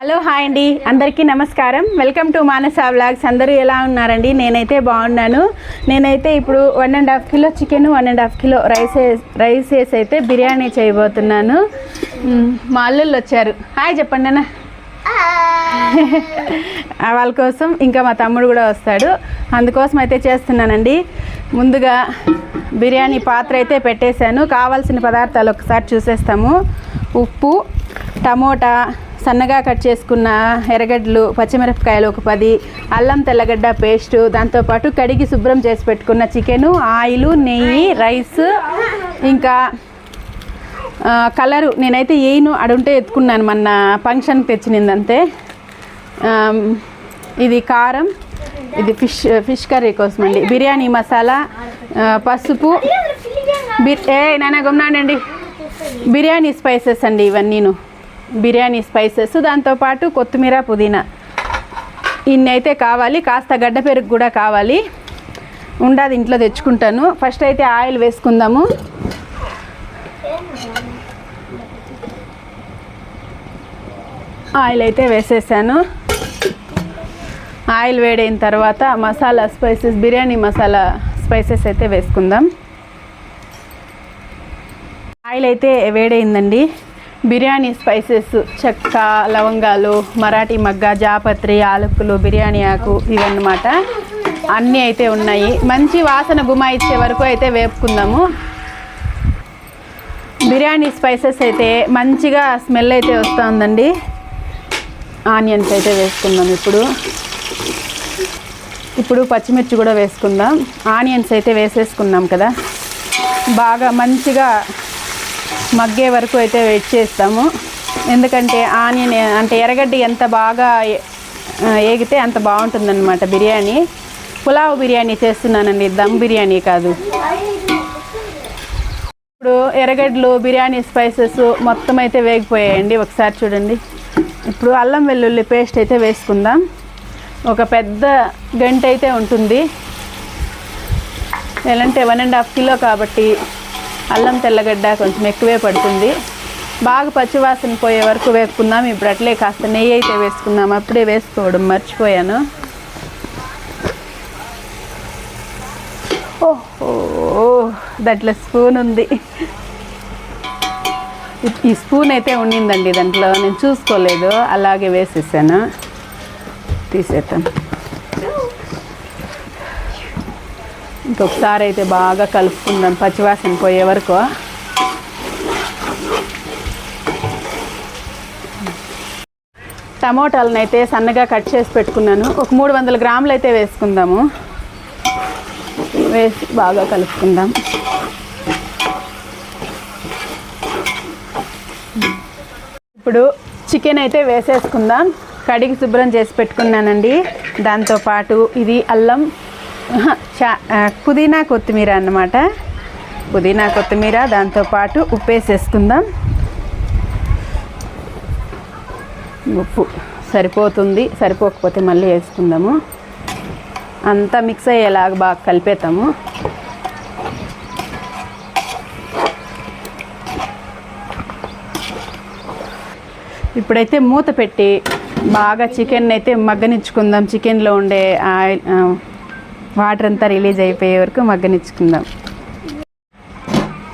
Hello hi అండి. అందరికీ నమస్కారం. వెల్కమ్ టు మానస వ్లాగ్స్ అందరూ ఎలా ఉన్నారండి? నేనైతే బాగున్నాను. నేనైతే ఇప్పుడు one and half kilo chicken one and half kilo rice rice వేసి అయితే బిర్యానీ చేయబోతున్నాను. మ్, అల్లుళ్ళు వచ్చారు. హాయ్ చెప్పండి అన్న. వాళ్ళ కోసం ఇంకా మా తమ్ముడు కూడా వస్తాడు. అందుకోసం అయితే చేస్తున్నానండి. ముందుగా బిర్యానీ పాత్ర అయితే పెట్టేశాను. కావాల్సిన పదార్థాలు ఒకసారి చూసేస్తాము. ఉప్పు టమోటా సన్నగా కట్ చేసుకున్న ఎర్రగడ్డలు పచ్చిమిరపకాయలు ఒక పది అల్లం తెల్లగడ్డ పేస్టు దాంతోపాటు కడిగి శుభ్రం చేసి పెట్టుకున్న చికెను ఆయిల్ నెయ్యి రైస్ ఇంకా కలరు. నేనైతే ఏను అడుంటే ఎత్తుకున్నాను మొన్న ఫంక్షన్కి తెచ్చినిందంతే. ఇది కారం ఇది ఫిష్ ఫిష్ కర్రీ కోసం అండి. బిర్యానీ మసాలా పసుపు బి- ఏ నాన్న గమ్నాండి బిర్యానీ స్పైసెస్ అండి ఇవన్నీను. బిర్యానీ స్పైసెస్ దాంతోపాటు కొత్తిమీర పుదీనా. ఇన్నైతే కావాలి కాస్త గడ్డ పెరుగు కూడా కావాలి. ఉండదు ఇంట్లో తెచ్చుకుంటాను. ఫస్ట్ అయితే ఆయిల్ వేసుకుందాము. ఆయిల్ అయితే వేసేసాను. ఆయిల్ వేడైన తర్వాత మసాలా స్పైసెస్ బిర్యానీ మసాలా స్పైసెస్ అయితే వేసుకుందాం. ఆయిల్ అయితే వేడైందండి. బిర్యానీ స్పైసెస్ చెక్క లవంగాలు మరాఠీ మగ్గ జాపత్రి ఆలుకులు బిర్యానీ ఆకు ఇవన్నమాట. అన్నీ అయితే ఉన్నాయి. మంచి వాసన గుమాయిచ్చే వరకు అయితే వేపుకుందాము. బిర్యానీ స్పైసెస్ అయితే మంచిగా స్మెల్ అయితే వస్తుందండి. ఆనియన్స్ అయితే వేసుకుందాం ఇప్పుడు. ఇప్పుడు పచ్చిమిర్చి కూడా వేసుకుందాం. ఆనియన్స్ అయితే వేసేసుకున్నాం కదా. బాగా మంచిగా మగ్గే వరకు అయితే వెయిట్ చేస్తాము. ఎందుకంటే ఆనియన్ అంటే ఎర్రగడ్డ ఎంత బాగా ఏగితే అంత బాగుంటుందన్నమాట బిర్యానీ. పులావ్ బిర్యానీ చేస్తున్నానండి దమ్ బిర్యానీ కాదు. ఇప్పుడు ఎర్రగడ్డలు బిర్యానీ స్పైసెస్ మొత్తం అయితే వేగిపోయాయండి. ఒకసారి చూడండి. ఇప్పుడు అల్లం వెల్లుల్లి పేస్ట్ అయితే వేసుకుందాం. ఒక పెద్ద గంట అయితే ఉంటుంది. ఎలాంటే వన్ అండ్ హాఫ్ కిలో కాబట్టి అల్లం తెల్లగడ్డ కొంచెం ఎక్కువే పడుతుంది. బాగా పచ్చివాసన పోయే వరకు వేసుకుందాం ఇప్పుడు అట్లే కాస్త నెయ్యి అయితే వేసుకుందాం. అప్పుడే వేసుకోవడం మర్చిపోయాను. ఓహో దాంట్లో స్పూన్ ఉంది. ఈ- స్పూన్ అయితే ఉండిందండి దాంట్లో. నేను చూసుకోలేదు. అలాగే వేసేసాను. తీసేద్దాం. ఇంకొకసారి అయితే బాగా కలుపుకుందాం పచ్చివాసన పోయే వరకు. టమోటాలను అయితే సన్నగా కట్ చేసి పెట్టుకున్నాను. ఒక మూడు వందల గ్రాములు అయితే వేసుకుందాము. వేసి బాగా కలుపుకుందాం. ఇప్పుడు చికెన్ అయితే వేసేసుకుందాం. కడిగి శుభ్రం చేసి పెట్టుకున్నానండి. దాంతోపాటు ఇది అల్లం పుదీనా కొత్తిమీర అన్నమాట. పుదీనా కొత్తిమీర దాంతోపాటు ఉప్పు వేసేసుకుందాం. ఉప్పు సరిపోతుంది సరిపోకపోతే మళ్ళీ వేసుకుందాము. అంతా మిక్స్ అయ్యేలాగా బాగా కలిపేతాము ఇప్పుడైతే మూత పెట్టి బాగా చికెన్ అయితే మగ్గనిచ్చుకుందాం. చికెన్లో ఉండే ఆయిల్ ఆ, వాటర్ అంతా రిలీజ్ అయిపోయే వరకు మగ్గనిచ్చుకుందాం.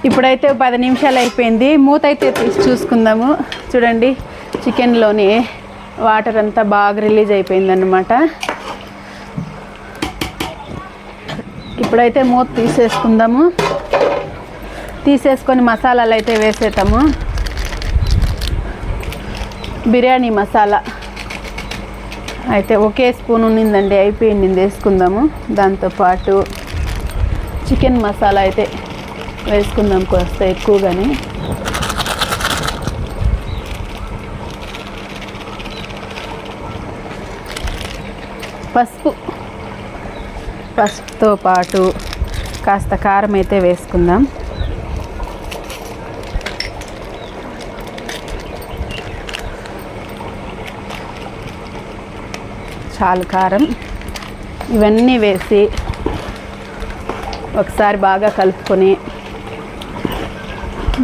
ఇప్పుడైతే పది నిమిషాలు అయిపోయింది. మూత అయితే తీసి చూసుకుందాము. చూడండి చికెన్లోని వాటర్ అంతా బాగా రిలీజ్ అయిపోయిందన్నమాట. ఇప్పుడైతే మూత తీసేసుకుందాము. తీసేసుకొని మసాలాలు అయితే వేసేతాము బిర్యానీ మసాలా. అయితే ఒకే స్పూన్ ఉన్నిందండి అయిపోయింది వేసుకుందాము. దాంతోపాటు చికెన్ మసాలా అయితే వేసుకుందాం కాస్త ఎక్కువగానే. పసుపు పసుపుతో పాటు కాస్త కారం అయితే వేసుకుందాం. చాలు కారం. ఇవన్నీ వేసి ఒకసారి బాగా కలుపుకొని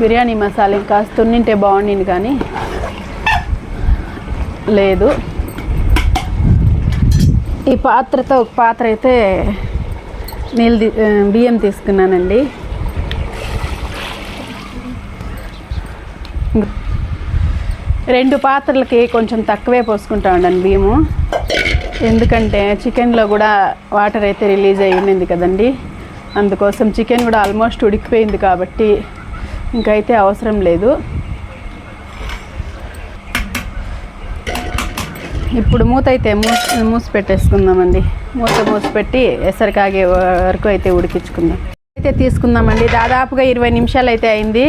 బిర్యానీ మసాలా ఇంకా తున్నింటే బాగుండింది కానీ లేదు. ఈ పాత్రతో ఒక పాత్ర అయితే నీళ్ళు బియ్యం తీసుకున్నానండి. రెండు పాత్రలకి కొంచెం తక్కువే పోసుకుంటా ఉండండి బియ్యము. ఎందుకంటే చికెన్లో కూడా వాటర్ అయితే రిలీజ్ అయి ఉండింది కదండి. అందుకోసం చికెన్ కూడా ఆల్మోస్ట్ ఉడికిపోయింది కాబట్టి ఇంకైతే అవసరం లేదు. ఇప్పుడు మూత అయితే మూసి మూసి పెట్టేసుకుందామండి. మూత మూసి పెట్టి ఎసరు కాగే వరకు అయితే ఉడికించుకుందాం. అయితే తీసుకుందామండి. దాదాపుగా ఇరవై నిమిషాలు అయితే అయింది.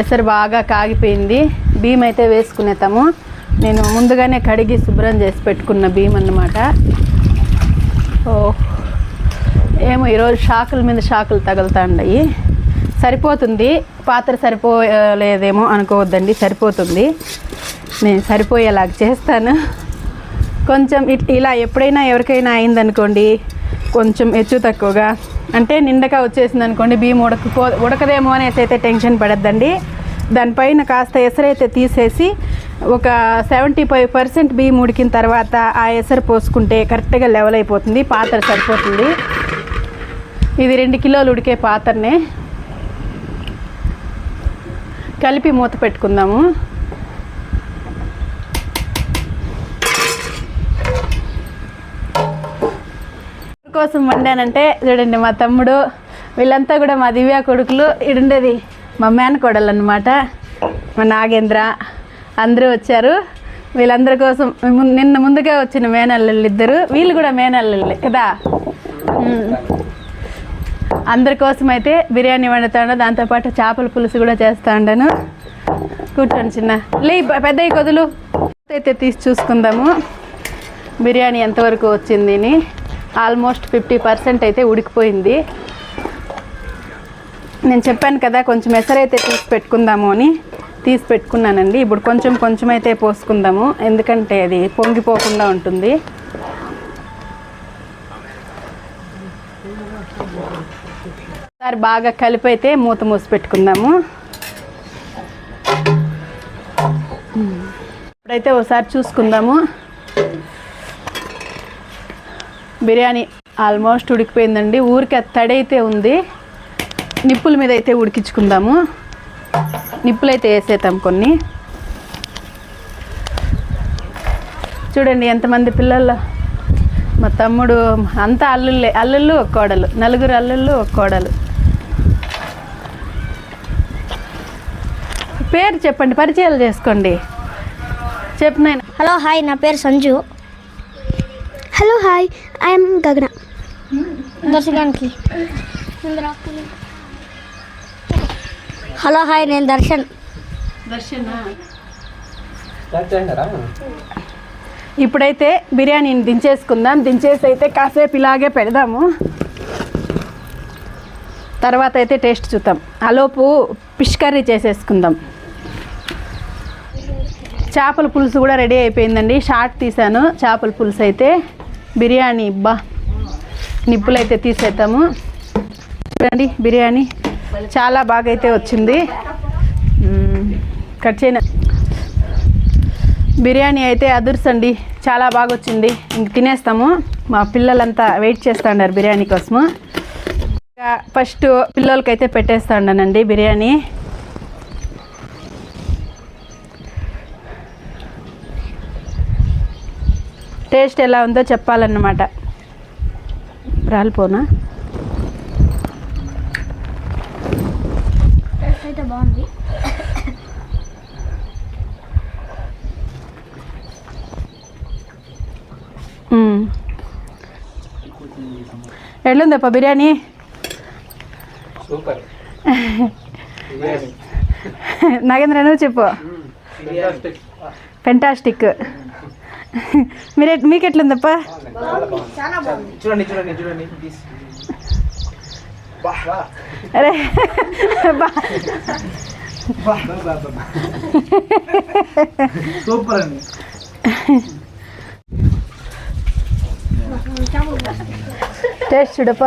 ఎసరు బాగా కాగిపోయింది. బియ్యం అయితే వేసుకునేతాము. నేను ముందుగానే కడిగి శుభ్రం చేసి పెట్టుకున్న బియ్యం అన్నమాట. ఓ ఏమో ఈరోజు షాకుల మీద షాకులు తగులుతా ఉన్నాయి సరిపోతుంది. పాత్ర సరిపోలేదేమో అనుకోవద్దండి సరిపోతుంది. నేను సరిపోయేలాగా చేస్తాను. కొంచెం ఇట్ ఇలా ఎప్పుడైనా ఎవరికైనా అయిందనుకోండి కొంచెం హెచ్చు తక్కువగా. అంటే నిండగా వచ్చేసింది అనుకోండి బియ్యం ఉడకపో ఉడకదేమో అనేసి అయితే టెన్షన్ పడద్దండి. దానిపైన కాస్త ఎసరైతే తీసేసి ఒక సెవెంటీ ఫైవ్ పర్సెంట్ బియ్యం ఉడికిన తర్వాత ఆ ఎసరు పోసుకుంటే కరెక్ట్గా లెవెల్ అయిపోతుంది పాత్ర సరిపోతుంది. ఇది రెండు కిలోలు ఉడికే పాత్రనే. కలిపి మూత పెట్టుకుందాము. కోసం వండానంటే చూడండి మా తమ్ముడు వీళ్ళంతా కూడా మా దివ్య కొడుకులు ఇడుండేది. మా మేనకోడలు అనమాట మా నాగేంద్ర. అందరూ వచ్చారు. వీళ్ళందరి కోసం నిన్న ముందుగా వచ్చిన మేనల్లుళ్ళు ఇద్దరు వీళ్ళు కూడా మేనల్లుళ్ళే కదా? అందరి కోసం అయితే బిర్యానీ వండుతాను. దాంతోపాటు చేపల పులుసు కూడా చేస్తా ఉండాను కూర్చోండి చిన్న. లే పెద్ద కొదులు. అయితే తీసి చూసుకుందాము. బిర్యానీ ఎంతవరకు వచ్చింది అని. ఆల్మోస్ట్ ఫిఫ్టీ పర్సెంట్ అయితే ఉడికిపోయింది. నేను చెప్పాను కదా కొంచెం ఎసరైతే తీసి పెట్టుకుందాము అని. తీసి పెట్టుకున్నానండి. ఇప్పుడు కొంచెం కొంచెం అయితే పోసుకుందాము. ఎందుకంటే అది పొంగిపోకుండా ఉంటుంది. ఒకసారి బాగా కలిపి అయితే మూత మూసి పెట్టుకుందాము. ఇప్పుడైతే ఒకసారి చూసుకుందాము. బిర్యానీ ఆల్మోస్ట్ ఉడికిపోయిందండి. ఊరికి అది తడి అయితే ఉంది. నిప్పుల మీద అయితే ఉడికించుకుందాము. నిప్పులు అయితే వేసేద్దాం కొన్ని. చూడండి ఎంతమంది పిల్లలు. మా తమ్ముడు అంతా అల్లుళ్ళే అల్లుళ్ళు ఒక కోడలు నలుగురు అల్లుళ్ళు ఒక కోడలు. పేరు చెప్పండి పరిచయాలు చేసుకోండి. చెప్పు నేను హలో హాయ్ నా పేరు సంజు. హలో హాయ్ ఐఎమ్ గగన. దర్శకానికి హలో హాయ్ నేను దర్శన్. దర్శన? ఇప్పుడైతే బిర్యానీని దించేసుకుందాం. దించేసి అయితే కాసేపు ఇలాగే పెడదాము. తర్వాత అయితే టేస్ట్ చూద్దాం. అలోపు ఫిష్ కర్రీ చేసేసుకుందాం. చేపల పులుసు కూడా రెడీ అయిపోయిందండి. షార్ట్ తీసాను చేపల పులుసు అయితే బిర్యానీ బా నిప్పులు అయితే తీసేద్దాము. చూడండి బిర్యానీ చాలా బాగా అయితే వచ్చింది కట్ చేయన? బిర్యానీ అయితే అదుర్సండి. చాలా బాగా వచ్చింది ఇంక తినేస్తాము. మా పిల్లలంతా వెయిట్ చేస్తూ బిర్యానీ కోసము. ఇంకా ఫస్ట్ పిల్లలకైతే పెట్టేస్తా ఉన్నానండి బిర్యానీ. టేస్ట్ ఎలా ఉందో చెప్పాలన్నమాట. రాలిపోనా? ఎట్లుందప్ప బిర్యానీ? సూపర్. నాగేంద్ర నువ్వు చెప్పు. ఫెంటాస్టిక్ మీరే మీకు ఎట్లుందప్ప చూడండి చూడండి చూడండి. అరే. సూపర్ అండి. టేస్ట్ చూడప్ప